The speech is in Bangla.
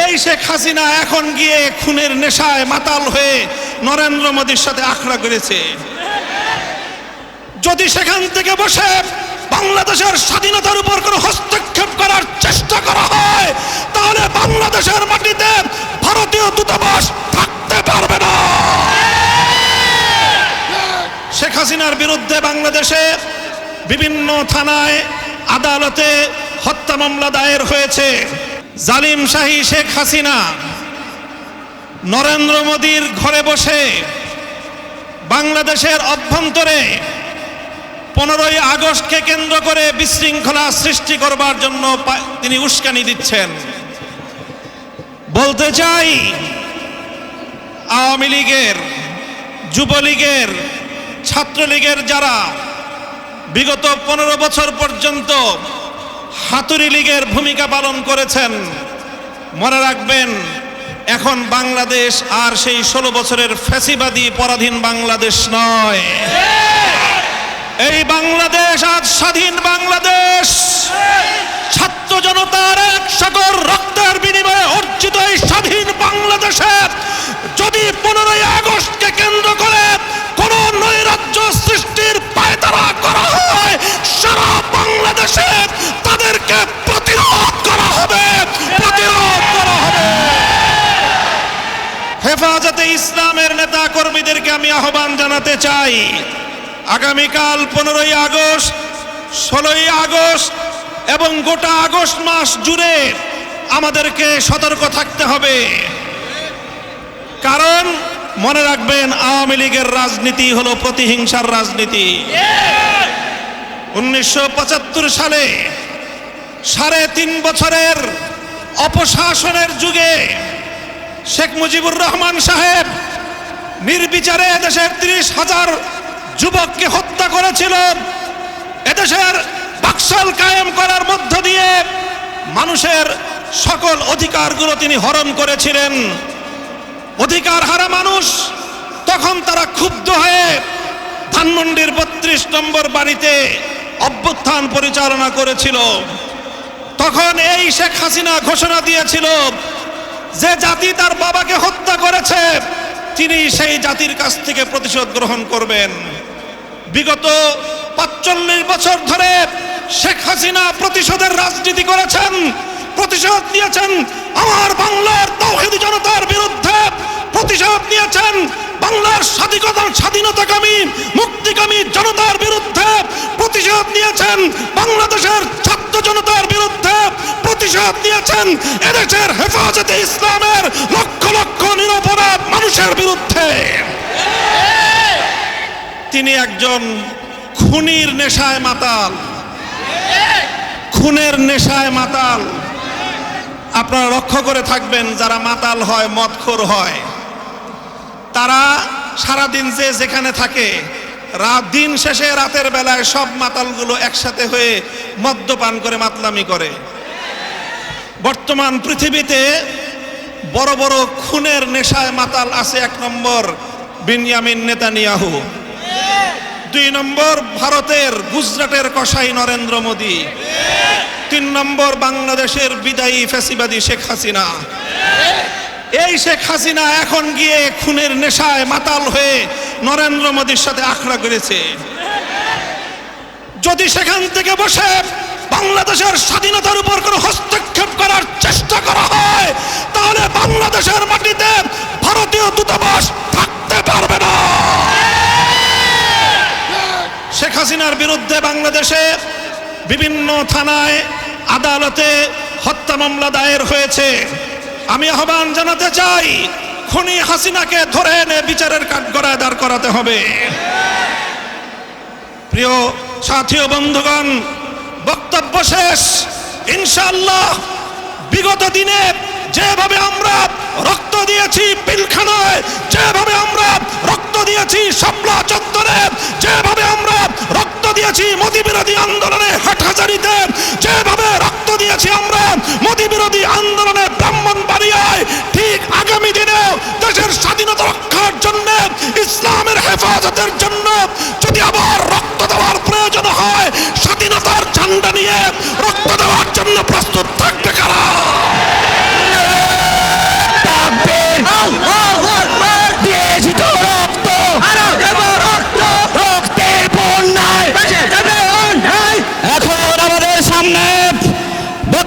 এই শেখ হাসিনা এখন গিয়ে খুনের নেশায় মাতাল হয়ে নরেন্দ্র মোদীর সাথে আখড়া করেছে। যদি সেখান থেকে বসে বাংলাদেশের স্বাধীনতার উপর কোনো হস্তক্ষেপ করার চেষ্টা করা হয়, তাহলে বাংলাদেশের মাটিতে ভারতীয় দূতাবাস থাকতে পারবে না। শেখ হাসিনার বিরুদ্ধে বাংলাদেশে বিভিন্ন থানায় আদালতে হত্যা মামলা দায়ের হয়েছে। জালিম শাহী শেখ হাসিনা নরেন্দ্র মোদীর ঘরে বসে বাংলাদেশের অভ্যন্তরে পনেরোই আগস্টকে কেন্দ্র করে বিশৃঙ্খলা সৃষ্টি করবার জন্য তিনি উস্কানি দিচ্ছেন। বলতে চাই, আওয়ামী লীগের, যুবলীগের, ছাত্রলীগের যারা বিগত পনেরো বছর পর্যন্ত হাতুড়ি লীগের ভূমিকা পালন করেছেন। মনে রাখবেন, এখন বাংলাদেশ আর সেই ষোলো বছরের ফ্যাসিবাদী পরাধীন বাংলাদেশ নয়। এই বাংলাদেশ আজ স্বাধীন বাংলাদেশ। ছাত্র জনতার এক সাগর রক্তের বিনিময়ে অর্জিত এই স্বাধীন বাংলাদেশে যদি পনেরোই আগস্টকে কেন্দ্র করে কোন নৈরাজ্য সৃষ্টির পায়তারা করা হয়, সারা বাংলাদেশে তাদেরকে প্রতিরোধ করা হবে, প্রতিরোধ করা হবে। হেফাজতে ইসলামের নেতা কর্মীদেরকে আমি আহ্বান জানাতে চাই, আগামীকাল পনেরোই আগস্ট, ষোলোই আগস্ট এবং গোটা আগস্ট মাস জুড়ে আমাদেরকে সতর্ক থাকতে হবে। কারণ মনে রাখবেন, আওয়ামী লীগের রাজনীতি হলো প্রতিহিংসার রাজনীতি। উনিশশো পঁচাত্তর সালে সাড়ে তিন বছরের অপশাসনের যুগে শেখ মুজিবুর রহমান সাহেব নির্বিচারে এদেশের তিরিশ হাজার যুবককে হত্যা করেছিল। এদেশের বাকশাল কায়েম করার মধ্য দিয়ে মানুষের সকল অধিকারগুলো তিনি হরণ করেছিলেন। অধিকার হারা মানুষ তখন তারা ক্ষুব্ধ হয়ে ধানমন্ডির বত্রিশ নম্বর বাড়িতে অভ্যুত্থান পরিচালনা করেছিল। তখন এই শেখ হাসিনা ঘোষণা দিয়েছিল যে জাতি তার বাবাকে হত্যা করেছে, তিনি সেই জাতির কাছ থেকে প্রতিশোধ গ্রহণ করবেন। বিগত পাঁচচল্লিশ বছর ধরে শেখ হাসিনা প্রতিশোধের রাজনীতি করেছেন, প্রতিশোধ নিয়েছেন, আমার বাংলার তৌহিদি জনতার বিরুদ্ধে প্রতিশোধ নিয়েছেন, বাংলার স্বাধীনতা, স্বাধীনতাকামী, মুক্তিকামী জনতার বিরুদ্ধে প্রতিশোধ নিয়েছেন, বাংলাদেশের ছাত্র প্রতিশোধ নিয়েছেন এদেশের হেফাজতে ইসলামের লক্ষ লক্ষ নিরপরাধ মানুষের বিরুদ্ধে। তিনি একজন খুনির নেশায় মাতাল। খুনের নেশায় মাতাল। আপনারা লক্ষ্য করে থাকবেন, যারা মাতাল হয়, মদখোর হয়, তারা সারাদিন যে যেখানে থাকে, রাত দিন শেষে রাতের বেলায় সব মাতালগুলো একসাথে হয়ে মদ্যপান করে, মাতলামি করে। বর্তমান পৃথিবীতে বড় বড় খুনের নেশায় মাতাল আছে এক নম্বর বিনিয়ামিন নেতানিয়াহু। দুই নম্বর ভারতের গুজরাটের কসাই নরেন্দ্র মোদী। তিন নম্বর বাংলাদেশের বিদায়ী ফ্যাসিবাদী শেখ হাসিনা। এই শেখ হাসিনা এখন গিয়ে খুনের নেশায় মাতাল হয়ে নরেন্দ্র মোদীর সাথে আখড়া করেছে যদি সেখান থেকে বসে বাংলাদেশের স্বাধীনতার উপর কোনো হস্তক্ষেপ করার চেষ্টা করা হয়, তাহলে বাংলাদেশের মাটিতে ভারতীয় দূতাবাস থাকতে পারবে না। শেখ হাসিনার বিরুদ্ধে বাংলাদেশে বিভিন্ন থানায় আদালতে হত্যা মামলা দায়ের হয়েছে। আমি আহ্বান জানাতে চাই, খুনি হাসিনাকে ধরে এনে বিচারের কাঠগড়ায় দাঁড় করাতে হবে। প্রিয় সাথী বন্ধুগণ বক্তব্য শেষ। ইনশাল্লাহ বিগত দিনে যেভাবে আমরা রক্ত দিয়েছি পিলখানায়, যেভাবে আমরা রক্ত দিয়েছি শাপলা চত্বরে, যেভাবে আমরা রক্ত দিয়েছি মোদি বিরোধী আন্দোলনে হাটহাজারিতে, যেভাবে রক্ত দিয়েছি আমরা মোদি বিরোধী আন্দোলনে ব্রাহ্মণবাড়িয়ায়, ঠিক আগামী দিনেও দেশের স্বাধীনতা রক্ষার জন্য, ইসলামের হেফাজতের জন্য যদি আবার ঝান্ডা নিয়ে রক্ত দেওয়ার জন্য প্রস্তুত